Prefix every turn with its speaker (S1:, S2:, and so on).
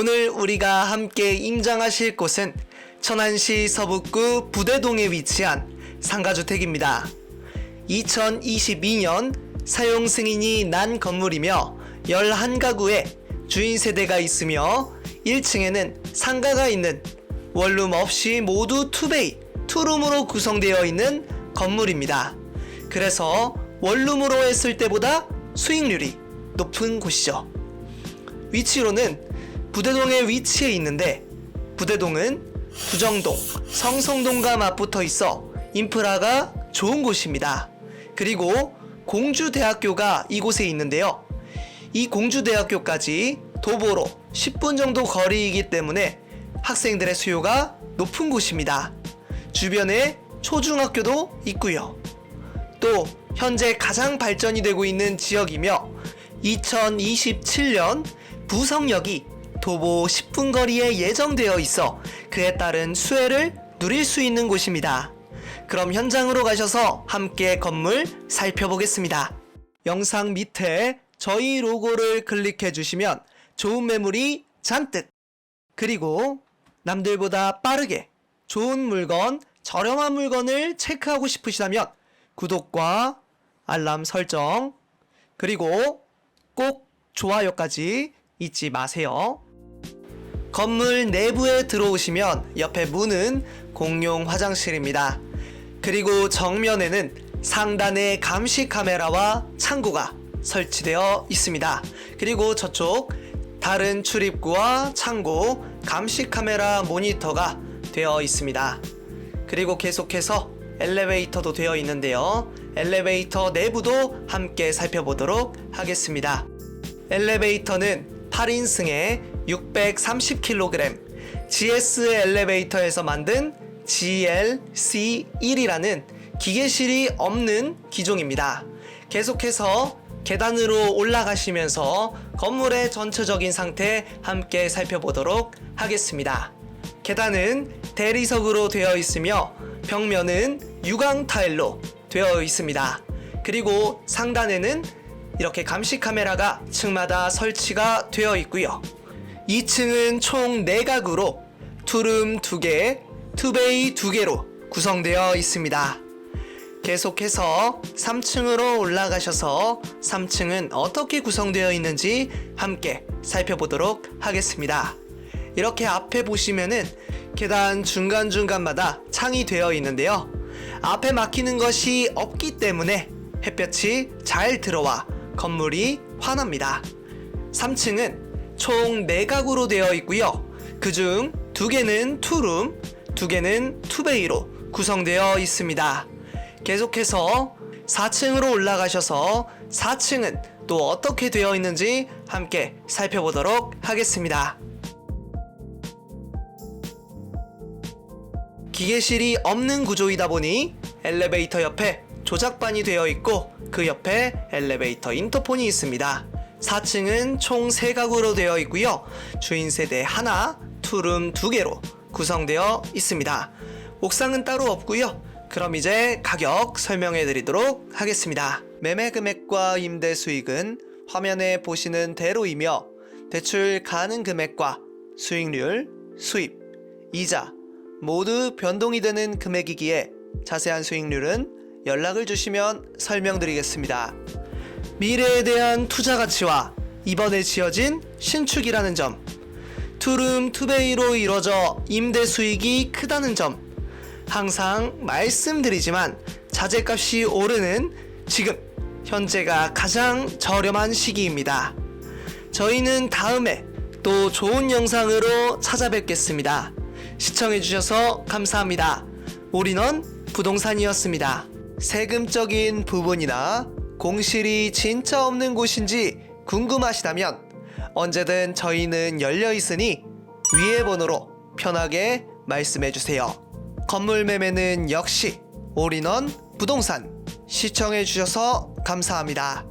S1: 오늘 우리가 함께 임장하실 곳은 천안시 서북구 부대동에 위치한 상가주택입니다. 2022년 사용 승인이 난 건물이며 11가구에 주인 세대가 있으며 1층에는 상가가 있는 원룸 없이 모두 투베이, 투룸으로 구성되어 있는 건물입니다. 그래서 원룸으로 했을 때보다 수익률이 높은 곳이죠. 위치로는 부대동에 위치해 있는데 부대동은 부정동, 성성동과 맞붙어 있어 인프라가 좋은 곳입니다. 그리고 공주대학교가 이곳에 있는데요. 이 공주대학교까지 도보로 10분 정도 거리이기 때문에 학생들의 수요가 높은 곳입니다. 주변에 초중학교도 있고요. 또 현재 가장 발전이 되고 있는 지역이며 2027년 부성역이 도보 10분 거리에 예정되어 있어 그에 따른 수혜를 누릴 수 있는 곳입니다. 그럼 현장으로 가셔서 함께 건물 살펴보겠습니다. 영상 밑에 저희 로고를 클릭해 주시면 좋은 매물이 잔뜩 그리고 남들보다 빠르게 좋은 물건, 저렴한 물건을 체크하고 싶으시다면 구독과 알람 설정 그리고 꼭 좋아요까지 잊지 마세요. 건물 내부에 들어오시면 옆에 문은 공용 화장실입니다. 그리고 정면에는 상단에 감시 카메라와 창구가 설치되어 있습니다. 그리고 저쪽 다른 출입구와 창고, 감시 카메라 모니터가 되어 있습니다. 그리고 계속해서 엘리베이터도 되어 있는데요. 엘리베이터 내부도 함께 살펴보도록 하겠습니다. 엘리베이터는 8인승에 630kg, GS 엘리베이터에서 만든 GLC1이라는 기계실이 없는 기종입니다. 계속해서 계단으로 올라가시면서 건물의 전체적인 상태 함께 살펴보도록 하겠습니다. 계단은 대리석으로 되어 있으며 벽면은 유광 타일로 되어 있습니다. 그리고 상단에는 이렇게 감시 카메라가 층마다 설치가 되어 있고요. 2층은 총 4가구로 투룸 2개, 투베이 2개로 구성되어 있습니다. 계속해서 3층으로 올라가셔서 3층은 어떻게 구성되어 있는지 함께 살펴보도록 하겠습니다. 이렇게 앞에 보시면은 계단 중간중간마다 창이 되어 있는데요. 앞에 막히는 것이 없기 때문에 햇볕이 잘 들어와 건물이 환합니다. 3층은 총 4가구로 되어 있고요. 그중 2개는 투룸, 2개는 투베이로 구성되어 있습니다. 계속해서 4층으로 올라가셔서 4층은 또 어떻게 되어 있는지 함께 살펴보도록 하겠습니다. 기계실이 없는 구조이다 보니 엘리베이터 옆에 조작반이 되어 있고 그 옆에 엘리베이터 인터폰이 있습니다. 4층은 총 3가구로 되어 있고요. 주인 세대 하나, 투룸 2개로 구성되어 있습니다. 옥상은 따로 없고요. 그럼 이제 가격 설명해 드리도록 하겠습니다. 매매 금액과 임대 수익은 화면에 보시는 대로이며 대출 가능 금액과 수익률, 수입, 이자 모두 변동이 되는 금액이기에 자세한 수익률은 연락을 주시면 설명드리겠습니다. 미래에 대한 투자 가치와 이번에 지어진 신축이라는 점, 투룸 투베이로 이뤄져 임대 수익이 크다는 점, 항상 말씀드리지만 자재값이 오르는 지금 현재가 가장 저렴한 시기입니다. 저희는 다음에 또 좋은 영상으로 찾아뵙겠습니다. 시청해주셔서 감사합니다. 올인원 부동산이었습니다. 세금적인 부분이나 공실이 진짜 없는 곳인지 궁금하시다면 언제든 저희는 열려 있으니 위의 번호로 편하게 말씀해 주세요. 건물 매매는 역시 올인원 부동산 시청해 주셔서 감사합니다.